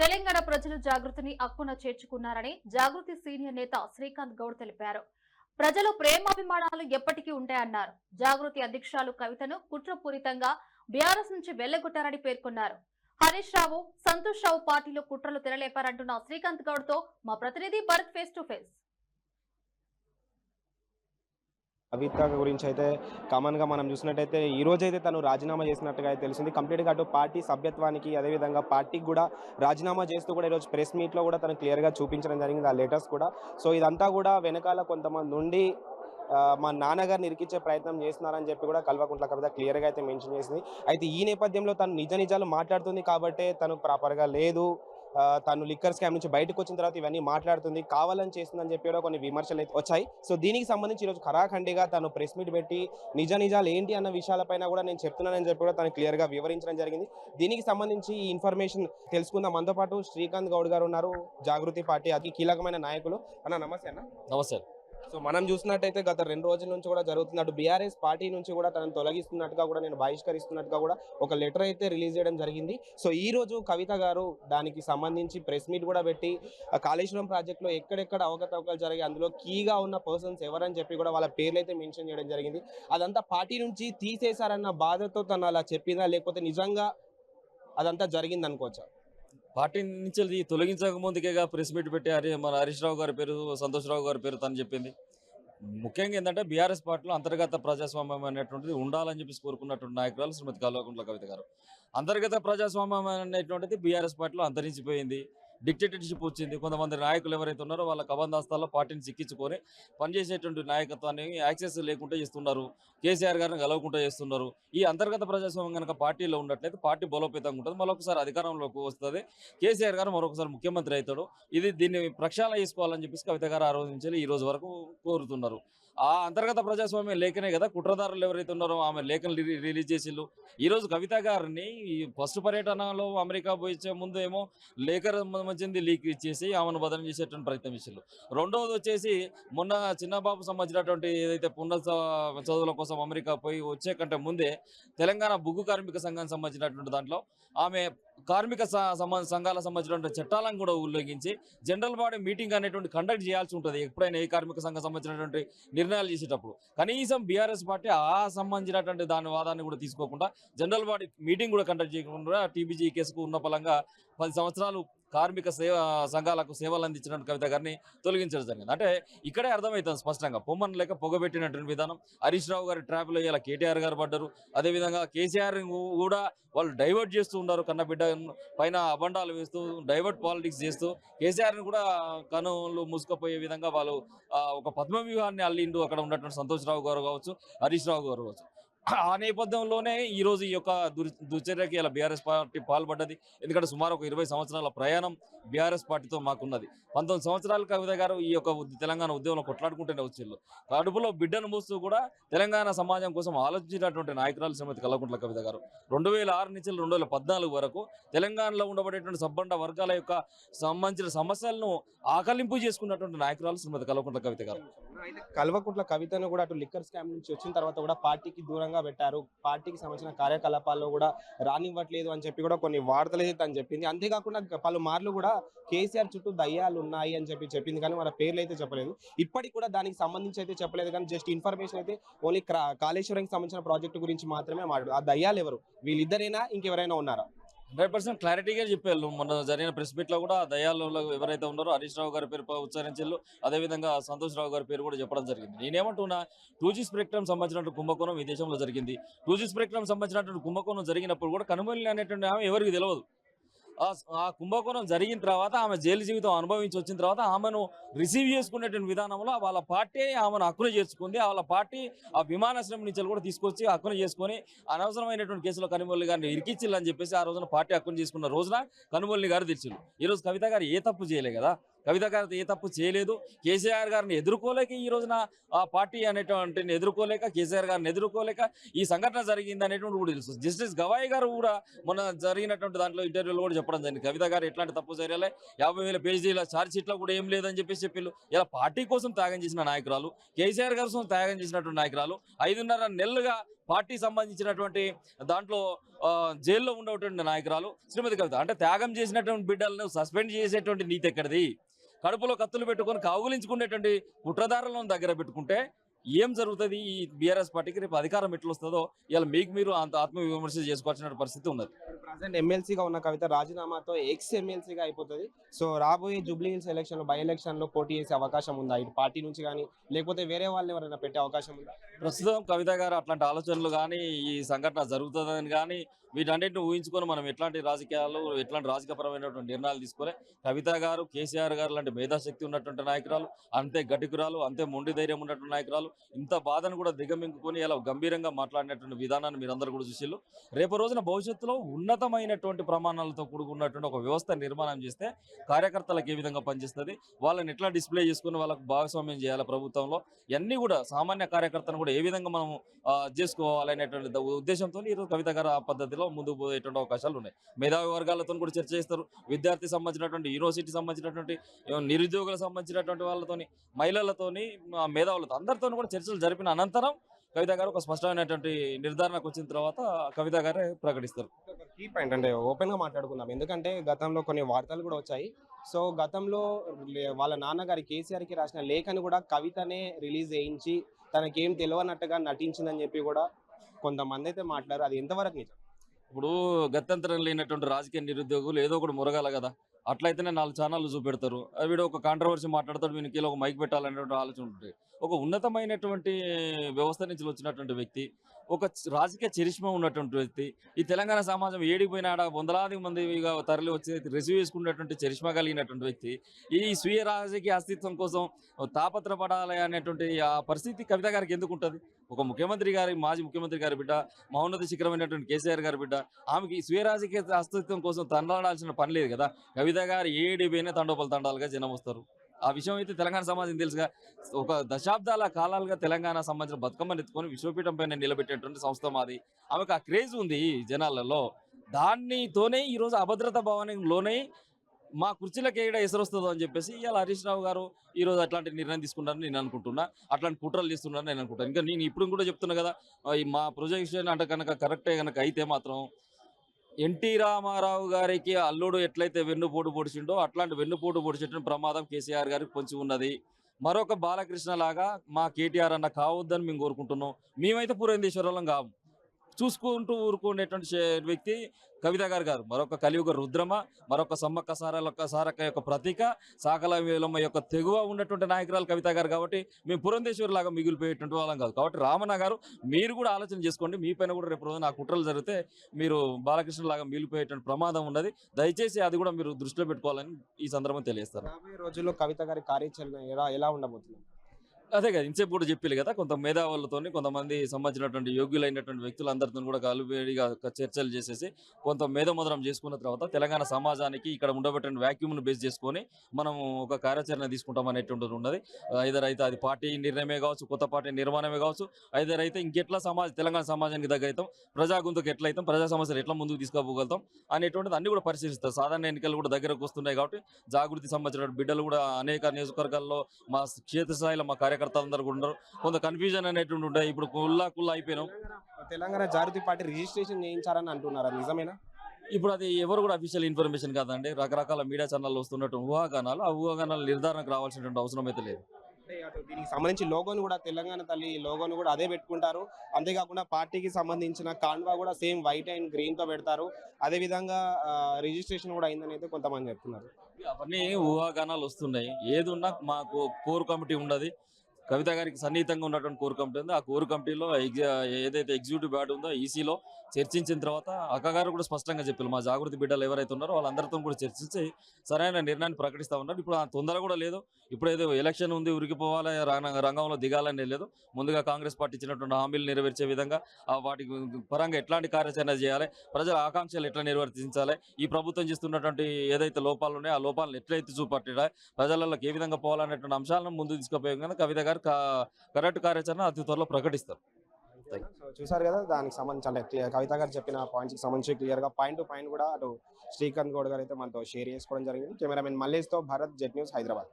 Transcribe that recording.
తెలంగాణ ప్రజలు జాగృతిని అక్కున చేర్చుకున్నారని జాగృతి సీనియర్ నేత శ్రీకాంత్ గౌడ్ తెలిపారు. ప్రజలు ప్రేమాభిమానాలు ఎప్పటికీ ఉంటాయన్నారు. జాగృతి అధ్యక్షురాలు కవితను కుట్రపూరితంగా బీఆర్ఎస్ నుంచి వెళ్ళగొట్టారని పేర్కొన్నారు. హరీష్ రావు సంతోష్ రావు పార్టీలో కుట్రలు తెరలేపారంటున్న శ్రీకాంత్ గౌడ్తో మా ప్రతినిధి Bharath face to face Kavitha గురించి అయితే కామన్గా మనం చూసినట్టయితే ఈ రోజు అయితే తను రాజీనామా చేసినట్టుగా అయితే తెలిసింది కంప్లీట్గా అటు పార్టీ సభ్యత్వానికి అదేవిధంగా పార్టీకి కూడా రాజీనామా చేస్తూ కూడా ఈరోజు ప్రెస్ మీట్లో కూడా తను క్లియర్గా చూపించడం జరిగింది ఆ లెటర్స్ కూడా. సో ఇదంతా కూడా వెనకాల కొంతమంది నుండి మా నాన్నగారిని ఇరికించే ప్రయత్నం చేస్తున్నారని చెప్పి కూడా కల్వకుంట్ల కవిత క్లియర్గా అయితే మెన్షన్ చేసింది. అయితే ఈ నేపథ్యంలో తను నిజ నిజాలు మాట్లాడుతుంది కాబట్టే తను ప్రాపర్గా లేదు. తను లిక్కర్ స్కామ్ నుంచి బయటకు వచ్చిన తర్వాత ఇవన్నీ మాట్లాడుతుంది. కావాలని చేస్తుందని చెప్పి కూడా కొన్ని విమర్శలు అయితే వచ్చాయి. సో దీనికి సంబంధించి ఈరోజు ఖరాఖండిగా తను ప్రెస్ మీట్ పెట్టి నిజ నిజాలు ఏంటి అన్న విషయాలపైన కూడా నేను చెప్తున్నానని చెప్పి కూడా తను క్లియర్గా వివరించడం జరిగింది. దీనికి సంబంధించి ఈ ఇన్ఫర్మేషన్ తెలుసుకుందాం. మనతో పాటు శ్రీకాంత్ గౌడ్ గారు ఉన్నారు. జాగృతి పార్టీ అతి కీలకమైన నాయకులు. అన్న నమస్తే అన్న. నమస్తే. సో మనం చూసినట్టయితే గత రెండు రోజుల నుంచి కూడా జరుగుతున్నట్టు బీఆర్ఎస్ పార్టీ నుంచి కూడా తనను తొలగిస్తున్నట్టుగా కూడా నేను బహిష్కరిస్తున్నట్టుగా కూడా ఒక లెటర్ అయితే రిలీజ్ చేయడం జరిగింది. సో ఈ రోజు కవిత గారు దానికి సంబంధించి ప్రెస్ మీట్ కూడా పెట్టి కాళేశ్వరం ప్రాజెక్టులో ఎక్కడెక్కడ అవకతవకలు జరిగి అందులో కీగా ఉన్న పర్సన్స్ ఎవరని చెప్పి కూడా వాళ్ళ పేర్లు అయితే మెన్షన్ చేయడం జరిగింది. అదంతా పార్టీ నుంచి తీసేశారన్న బాధతో తను అలా చెప్పిందా? లేకపోతే నిజంగా అదంతా జరిగింది అనుకోవచ్చా పార్టీ నుంచి తొలగించక ముందుకేగా ప్రెస్ మీట్ పెట్టి హరి మన హరీష్ రావు గారి పేరు సంతోష్ రావు గారి పేరు తను చెప్పింది. ముఖ్యంగా ఏంటంటే బీఆర్ఎస్ పార్టీలో అంతర్గత ప్రజాస్వామ్యం అనేటువంటిది ఉండాలని చెప్పి కోరుకున్నటువంటి నాయకురాలు శ్రీమతి కల్వకుంట్ల కవిత గారు. అంతర్గత ప్రజాస్వామ్యం అనేటువంటిది బీఆర్ఎస్ పార్టీలో అంతరించిపోయింది. డిక్టేటర్షిప్ వచ్చింది. కొంతమంది నాయకులు ఎవరైతే ఉన్నారో వాళ్ళ కబందాస్తాల్లో పార్టీని చిక్కించుకొని పనిచేసేటువంటి నాయకత్వాన్ని యాక్సెస్ లేకుండా చేస్తున్నారు. కేసీఆర్ గారిని గెలవకుండా చేస్తున్నారు. ఈ అంతర్గత ప్రజాస్వామ్యం కనుక పార్టీలో ఉన్నట్లయితే పార్టీ బలోపేతంగా ఉంటుంది. మరొకసారి అధికారంలోకి వస్తుంది. కేసీఆర్ గారు మరొకసారి ముఖ్యమంత్రి అవుతాడు. ఇది దీన్ని ప్రక్షాళన చేసుకోవాలని చెప్పేసి కవిత గారు ఆరోధించాలి ఈ రోజు వరకు కోరుతున్నారు. ఆ అంతర్గత ప్రజాస్వామ్యం లేఖనే కదా కుట్రదారులు ఎవరైతే ఉన్నారో ఆమె లేఖను రి- రిలీజ్ చేసిళ్ళు ఈరోజు కవిత గారిని ఈ ఫస్ట్ పర్యటనలో అమెరికా పోయించే ముందు ఏమో లేఖ సంబంధించింది లీక్ ఇచ్చేసి ఆమెను బదనం చేసేటువంటి ప్రయత్నం చేసిళ్ళు రెండవది వచ్చేసి మొన్న చిన్నబాబు సంబంధించినటువంటి ఏదైతే పునర్ చదువుల కోసం అమెరికా పోయి వచ్చే కంటే ముందే తెలంగాణ బొగ్గు కార్మిక సంఘానికి సంబంధించినటువంటి దాంట్లో ఆమె కార్మిక స- సంబంధ సంఘాల సంబంధించినటువంటి చట్టాలను కూడా ఉల్లంఘించి జనరల్ బాడీ మీటింగ్ అనేటువంటి కండక్ట్ చేయాల్సి ఉంటుంది ఎప్పుడైనా ఏ కార్మిక సంఘం సంబంధించినటువంటి నిర్ణయాలు చేసేటప్పుడు. కనీసం బీఆర్ఎస్ పార్టీ ఆ సంబంధించినటువంటి దాని వాదాన్ని కూడా తీసుకోకుండా జనరల్ బాడీ మీటింగ్ కూడా కండక్ట్ చేయకుండా టీబీజీ కేసుకు ఉన్న పలంగా పది సంవత్సరాలు కార్మిక సేవ సంఘాలకు సేవలు అందించిన కవిత గారిని తొలగించడం జరిగింది. అంటే ఇక్కడే అర్థమవుతుంది స్పష్టంగా. పొమ్మన్ లేక పొగబెట్టినటువంటి విధానం. హరీష్ రావు గారి ట్రాప్లో ఇలా కేటీఆర్ గారు పడ్డారు. అదేవిధంగా కేసీఆర్ కూడా వాళ్ళు డైవర్ట్ చేస్తూ ఉన్నారు. కన్నబిడ్డ పైన అబండాలు వేస్తూ డైవర్ట్ పాలిటిక్స్ చేస్తూ కేసీఆర్ని కూడా కనులు మూసుకుపోయే విధంగా వాళ్ళు ఒక పద్మ వ్యూహాన్ని అల్లిండు అక్కడ ఉన్నటువంటి సంతోష్ రావు గారు కావచ్చు హరీష్ రావు గారు కావచ్చు. ఆ నేపథ్యంలోనే ఈరోజు ఈ యొక్క దుర్ దుర్చర్యకి ఇలా బీఆర్ఎస్ పార్టీ పాల్పడ్డది. ఎందుకంటే సుమారు ఒక ఇరవై సంవత్సరాల ప్రయాణం బీఆర్ఎస్ పార్టీతో మాకున్నది. పంతొమ్మిది సంవత్సరాల కవిత గారు ఈ యొక్క తెలంగాణ ఉద్యమంలో కొట్లాడుకుంటూనే వచ్చిళ్ళు కడుపులో బిడ్డను మూస్తూ కూడా తెలంగాణ సమాజం కోసం ఆలోచించినటువంటి నాయకురాలు శ్రీమతి కల్లకుంట్ల కవిత గారు. రెండు వేల ఆరు నుంచి రెండు వేల పద్నాలుగు వరకు తెలంగాణలో ఉండబడేటువంటి సబ్బండ వర్గాల యొక్క సంబంధించిన సమస్యలను ఆకలింపు చేసుకున్నటువంటి నాయకురాలు శ్రీమతి కల్వకుంట్ల కవిత గారు. కల్వకుంట్ల కవితను కూడా అటు లిక్కర్ స్కామ్ నుంచి వచ్చిన తర్వాత కూడా పార్టీకి దూరంగా పెట్టారు. పార్టీకి సంబంధించిన కార్యకలాపాల్లో కూడా రానివ్వట్లేదు అని చెప్పి కూడా కొన్ని వార్తలు అయితే తను చెప్పింది. అంతేకాకుండా పలు పలుమార్లు కూడా కేసీఆర్ చుట్టూ దయ్యాలు ఉన్నాయి అని చెప్పి చెప్పింది కానీ వాళ్ళ పేర్లు అయితే చెప్పలేదు. ఇప్పటికి కూడా దానికి సంబంధించి అయితే చెప్పలేదు కానీ జస్ట్ ఇన్ఫర్మేషన్ అయితే ఓన్లీ కాళేశ్వరంకి సంబంధించిన ప్రాజెక్టు గురించి మాత్రమే మాట్లాడు ఆ దయ్యాలు ఎవరు? వీళ్ళిద్దరైనా? ఇంకెవరైనా ఉన్నారా? హండ్రెడ్ పర్సెంట్ క్లారిటీగా చెప్పారు. మొన్న జరిగిన ప్రెస్ మీట్లో కూడా దయాల్లో ఎవరైతే ఉన్నారో హరీష్ రావు గారి పేరు ప- ఉచ్చరించారు. అదేవిధంగా సంతోష్ రావు గారి పేరు కూడా చెప్పడం జరిగింది. నేనేమంటున్నా టూ జీ స్ప్రెక్ట్రమ్ సంబంధించినటువంటి కుంభకోణం ఈ దేశంలో జరిగింది. టూ జీ స్ప్రెక్ట్రమ్ సంబంధించినటువంటి కుంభకోణం జరిగినప్పుడు కూడా కనుమల్లి అనేటువంటి ఆమె ఎవరికి తెలియదు ఆ కుంభకోణం జరిగిన తర్వాత ఆమె జైలు జీవితం అనుభవించి వచ్చిన తర్వాత ఆమెను రిసీవ్ చేసుకునేటువంటి విధానంలో వాళ్ళ పార్టీ ఆమెను హక్కును చేసుకుంది వాళ్ళ పార్టీ ఆ విమానాశ్రయం నుంచి కూడా తీసుకొచ్చి హక్కును చేసుకొని అనవసరమైనటువంటి కేసులో కనుమల్లి గారిని ఇరికిచ్చిల్లని చెప్పేసి ఆ రోజున పార్టీ హక్కును చేసుకున్న రోజున కనుమల్లి గారు తెచ్చిండు ఈ రోజు కవిత గారు ఏ తప్పు చేయలే కదా? కవిత గారు ఏ తప్పు చేయలేదు. కేసీఆర్ గారిని ఎదుర్కోలేక ఈ రోజున ఆ పార్టీ అనేటువంటి ఎదుర్కోలేక కేసీఆర్ గారిని ఎదుర్కోలేక ఈ సంఘటన జరిగింది అనేటువంటి కూడా తెలుసు. జస్టిస్ గవాయి గారు కూడా మొన్న జరిగినటువంటి దాంట్లో ఇంటర్వ్యూలో కూడా చెప్పడం జరిగింది. కవిత గారు ఎట్లాంటి తప్పు చేయలే యాభై వేల పేజీల ఛార్జ్ షీట్లో కూడా ఏం లేదని చెప్పేసి చెప్పిళ్ళు. ఇలా పార్టీ కోసం త్యాగం చేసిన నాయకురాలు కేసీఆర్ గారి కోసం త్యాగం చేసినటువంటి నాయకురాలు ఐదున్నర నెలలుగా పార్టీ సంబంధించినటువంటి దాంట్లో జైల్లో ఉండేటువంటి నాయకురాలు శ్రీమతి కవిత. అంటే త్యాగం చేసినటువంటి బిడ్డలను సస్పెండ్ చేసేటువంటి నీతి ఎక్కడిది? కడుపులో కత్తులు పెట్టుకొని కౌగులించుకునేటువంటి కుట్రదారులను దగ్గర పెట్టుకుంటే ఏం జరుగుతుంది? ఈ బీఆర్ఎస్ పార్టీకి రేపు అధికారం ఎట్లా వస్తుందో ఇలా మీకు మీరు అంత ఆత్మవిమర్శ చేసుకోవాల్సిన పరిస్థితి ఉన్నది. ప్రజెంట్ ఎమ్మెల్సీగా ఉన్న కవిత రాజీనామాతో ఎక్స్ ఎమ్మెల్సీగా అయిపోతుంది. సో రాబోయే జూబ్లీ హిల్స్ ఎలక్షన్ బై ఎలక్షన్లో పోటీ చేసే అవకాశం ఉందా? ఇటు పార్టీ నుంచి కానీ లేకపోతే వేరే వాళ్ళని ఎవరైనా పెట్టే అవకాశం ఉందా? ప్రస్తుతం కవిత గారు అట్లాంటి ఆలోచనలు కానీ ఈ సంఘటన జరుగుతుందని కానీ వీటన్నిటిని ఊహించుకొని మనం ఎట్లాంటి రాజకీయాలు ఎట్లాంటి రాజకీయపరమైనటువంటి నిర్ణయాలు తీసుకొని కవిత గారు కేసీఆర్ గారు లాంటి మేధాశక్తి ఉన్నటువంటి నాయకురాలు అంతే గటికురాలు అంతే మొండి ధైర్యం ఉన్నటువంటి నాయకురాలు ఇంత బాధను కూడా దిగమింగుకొని ఇలా గంభీరంగా మాట్లాడినటువంటి విధానాన్ని మీరందరూ కూడా చూసిళ్ళు. రేపు రోజున భవిష్యత్తులో ఉన్నతమైనటువంటి ప్రమాణాలతో కూడుకున్నటువంటి ఒక వ్యవస్థ నిర్మాణం చేస్తే కార్యకర్తలకు ఏ విధంగా పనిచేస్తుంది? వాళ్ళని ఎట్లా డిస్ప్లే చేసుకుని వాళ్ళకు భాగస్వామ్యం చేయాలి ప్రభుత్వంలో? ఇవన్నీ కూడా సామాన్య కార్యకర్తను కూడా ఏ విధంగా మనం చేసుకోవాలనేటువంటి ఉద్దేశంతో ఈరోజు కవిత గారు ఆ పద్ధతిలో ముందుకు పోయేటువంటి అవకాశాలు ఉన్నాయి. మేధావి వర్గాలతో కూడా చర్చ చేస్తారు. విద్యార్థి సంబంధించినటువంటి యూనివర్సిటీ సంబంధించినటువంటి నిరుద్యోగులకు సంబంధించినటువంటి వాళ్ళతోని మహిళలతోని మేధావులతో అందరితో కూడా చర్చలు జరిపిన అనంతరం కవిత గారు ఒక స్పష్టమైనటువంటి నిర్ధారణకు వచ్చిన తర్వాత కవిత గారే ప్రకటిస్తారు. కీ పాయింట్ అంటే ఓపెన్గా మాట్లాడుకుందాం. ఎందుకంటే గతంలో కొన్ని వార్తలు కూడా వచ్చాయి. సో గతంలో లే- వాళ్ళ నాన్నగారి కేసీఆర్కి రాసిన లేఖను కూడా కవితనే రిలీజ్ చేయించి తనకేం తెలియనట్టుగా నటించిందని చెప్పి కూడా కొంతమంది అయితే మాట్లాడారు. అది ఎంతవరకు నిజం? ఇప్పుడు గత్యంతరం లేనటువంటి రాజకీయ నిరుద్యోగులు ఏదో ఒకటి మురగాల కదా. అట్లయితేనే నాలుగు ఛానళ్ళు చూపెడతారు. వీడు ఒక కాంట్రవర్సీ మాట్లాడతాడు వీనికి ఒక మైక్ పెట్టాలనేటువంటి ఆలోచన ఉంటుంది. ఒక ఉన్నతమైనటువంటి వ్యవస్థ నుంచి వచ్చినటువంటి వ్యక్తి ఒక రాజకీయ చరిష్మ ఉన్నటువంటి వ్యక్తి. ఈ తెలంగాణ సమాజం ఏడిపోయినాడ వందలాది మందిగా తరలి వచ్చి రిసీవ్ చేసుకున్నటువంటి చరిష్మ కలిగినటువంటి వ్యక్తి. ఈ స్వీయ రాజకీయ అస్తిత్వం కోసం తాపత్రపడాలి అనేటువంటి ఆ పరిస్థితి కవిత గారికి ఎందుకు ఉంటుంది? ఒక ముఖ్యమంత్రి గారి మాజీ ముఖ్యమంత్రి గారి బిడ్డ మహోన్నత శిఖరమైనటువంటి కేసీఆర్ గారి బిడ్డ ఆమెకి స్వీయ రాజకీయ అస్తిత్వం కోసం తండాడాల్సిన పని లేదు కదా? కవిత గారు ఏడిపోయినా తండోపలు తండాలుగా జనం వస్తారు. ఆ విషయం అయితే తెలంగాణ సమాజం తెలుసుగా? ఒక దశాబ్దాల కాలాలుగా తెలంగాణ సంబంధించిన బతుకమ్మని ఎత్తుకొని విశ్వపీఠం పైన నిలబెట్టేటువంటి సంస్థ మాది. ఆమెకు ఆ క్రేజ్ ఉంది జనాలలో. దానితోనే ఈరోజు అభద్రత భవనంలోనే మా కుర్చీలకు ఏడా ఎసరొస్తుందో అని చెప్పేసి ఇవాళ హరీష్ రావు గారు ఈ రోజు అట్లాంటి నిర్ణయం తీసుకున్నారని నేను అనుకుంటున్నా. అట్లాంటి కుట్రలు చేస్తున్నారని నేను అనుకుంటాను ఇంకా నేను ఇప్పుడు కూడా చెప్తున్నా కదా మా ప్రొజెక్షన్ అంటే కనుక కరెక్టే కనుక అయితే మాత్రం ఎన్టీ రామారావు గారికి అల్లుడు ఎట్లయితే వెన్నుపోటు పొడిచిండో అట్లాంటి వెన్నుపోటు పొడిచిన ప్రమాదం కేసీఆర్ గారికి పొంచి ఉన్నది. మరొక బాలకృష్ణ లాగా మా కేటీఆర్ అన్న కావద్దని మేము కోరుకుంటున్నాం. మేమైతే పురంధేశ్వరం కాము చూసుకుంటూ ఊరుకునేటువంటి వ్యక్తి కవిత గారు గారు మరొక కలియుగ రుద్రమ మరొక సమ్మక్క సారల సారక యొక్క ప్రతీక సాకల వేలమ్మ యొక్క తెగువ ఉన్నటువంటి నాయకురాలు కవిత గారు కాబట్టి మేము పురంధేశ్వరి లాగా మిగిలిపోయేటువంటి వాళ్ళం కాదు. కాబట్టి రామన్న గారు మీరు కూడా ఆలోచన చేసుకోండి. మీ పైన కూడా రేపు రోజున ఆ కుట్రలు జరిగితే మీరు బాలకృష్ణ లాగా మిగిలిపోయేటువంటి ప్రమాదం ఉన్నది. దయచేసి అది కూడా మీరు దృష్టిలో పెట్టుకోవాలని ఈ సందర్భం తెలియజేస్తారు రాబోయే రోజుల్లో కవిత గారి కార్యాచరణ ఎలా ఎలా ఉండబోతుంది? అదే కదా ఇంతసేపు కూడా చెప్పారు కదా కొంత మేధావులతో కొంతమంది సంబంధించినటువంటి యోగ్యులైనటువంటి వ్యక్తులందరితో కూడా కలువేడిగా చర్చలు చేసేసి కొంత మేధమోదరం చేసుకున్న తర్వాత తెలంగాణ సమాజానికి ఇక్కడ ఉండబెట్టిన వ్యాక్యూమ్ను బేస్ చేసుకొని మనం ఒక కార్యాచరణ తీసుకుంటాం అనేటువంటిది ఉన్నది. ఐదర్ అయితే అది పార్టీ నిర్ణయమే కావచ్చు కొత్త పార్టీ నిర్మాణమే కావచ్చు ఐదర్ అయితే ఇంకెట్లా సమాజ తెలంగాణ సమాజానికి దగ్గర అవుతాం ప్రజా గొంతుకు ఎట్లా అవుతాం ప్రజా సమస్యలు ఎట్లా ముందుకు తీసుకోగలుగుతాం అనేటువంటిది అన్ని కూడా పరిశీలిస్తారు. సాధారణ ఎన్నికలు కూడా దగ్గరకు వస్తున్నాయి కాబట్టి జాగృతి సంబంధించిన బిడ్డలు కూడా అనేక నియోజకవర్గాల్లో మా క్షేత్రస్థాయిలో మా కార్యకర్తలందరూ కూడా ఉన్నారు. కొంత కన్ఫ్యూజన్ అనేటువంటి ఉంటాయి ఇప్పుడు కుల్లా కుల్లా అయిపోయినాం. తెలంగాణ జాగృతి పార్టీ రిజిస్ట్రేషన్ చేయించారని అంటున్నారు? నిజమేనా? ఇప్పుడు అది ఎవరు కూడా అఫీషియల్ ఇన్ఫర్మేషన్ కాదండి. రకరకాల మీడియా ఛానల్లో వస్తున్నట్టు ఊహాగానాలు. ఆ ఊహాగానాలు నిర్ధారణకు రావాల్సినటువంటి అవసరం అయితే లేదు. దీనికి సంబంధించి లోగోను కూడా తెలంగాణ తల్లి లోగోను కూడా అదే పెట్టుకుంటారు. అంతేకాకుండా పార్టీకి సంబంధించిన కాన్వా కూడా సేమ్ వైట్ అండ్ గ్రీన్తో పెడతారు. అదే విధంగా రిజిస్ట్రేషన్ కూడా అయిందని అయితే కొంతమంది చెప్తున్నారు. అవన్నీ ఊహాగానాలు వస్తున్నాయి. ఏది ఉన్నా మాకు కోర్ కమిటీ ఉన్నది కవిత గారికి సన్నిహితంగా ఉన్నటువంటి కోర్ కమిటీ ఉంది ఆ కోర్ కమిటీలో ఏదైతే ఎగ్జిక్యూటివ్ బ్యాడ్ ఉందో ఈసీలో చర్చించిన తర్వాత అక్కగారు కూడా స్పష్టంగా చెప్పారు మా జాగృతి బిడ్డలు ఎవరైతే ఉన్నారో వాళ్ళందరితో కూడా చర్చించి సరైన నిర్ణయాన్ని ప్రకటిస్తా ఉన్నారు. ఇప్పుడు ఆ తొందర కూడా లేదు. ఇప్పుడు ఏదో ఎలక్షన్ ఉంది ఉరికిపోవాలి రంగంలో దిగాలని లేదు. ముందుగా కాంగ్రెస్ పార్టీ ఇచ్చినటువంటి హామీలు నెరవేర్చే విధంగా ఆ వాటి పరంగా ఎట్లాంటి కార్యాచరణ చేయాలి ప్రజల ఆకాంక్షలు ఎట్లా నిర్వర్తించాలి ఈ ప్రభుత్వం చేస్తున్నటువంటి ఏదైతే లోపాలు ఉన్నాయో ఆ లోపాలను ఎట్లయితే చూపట్టడా ప్రజలలోకి ఏ విధంగా పోవాలనేటువంటి అంశాలను ముందు తీసుకుపోయాం కనుక కవిత గారు కరెక్ట్ కార్యాచరణ అతి త్వరలో ప్రకటిస్తారు. సో చూసారు కదా దానికి సంబంధించి అంటే క్లియర్- కవిత గారు చెప్పిన పాయింట్స్కి సంబంధించి క్లియర్గా పాయింట్ టు పాయింట్ కూడా అటు శ్రీకాంత్ గౌడ్ గారు అయితే మనతో షేర్ చేసుకోవడం జరిగింది. కెమెరామెన్ మల్లేష్తో భరత్ జెట్ న్యూస్ హైదరాబాద్.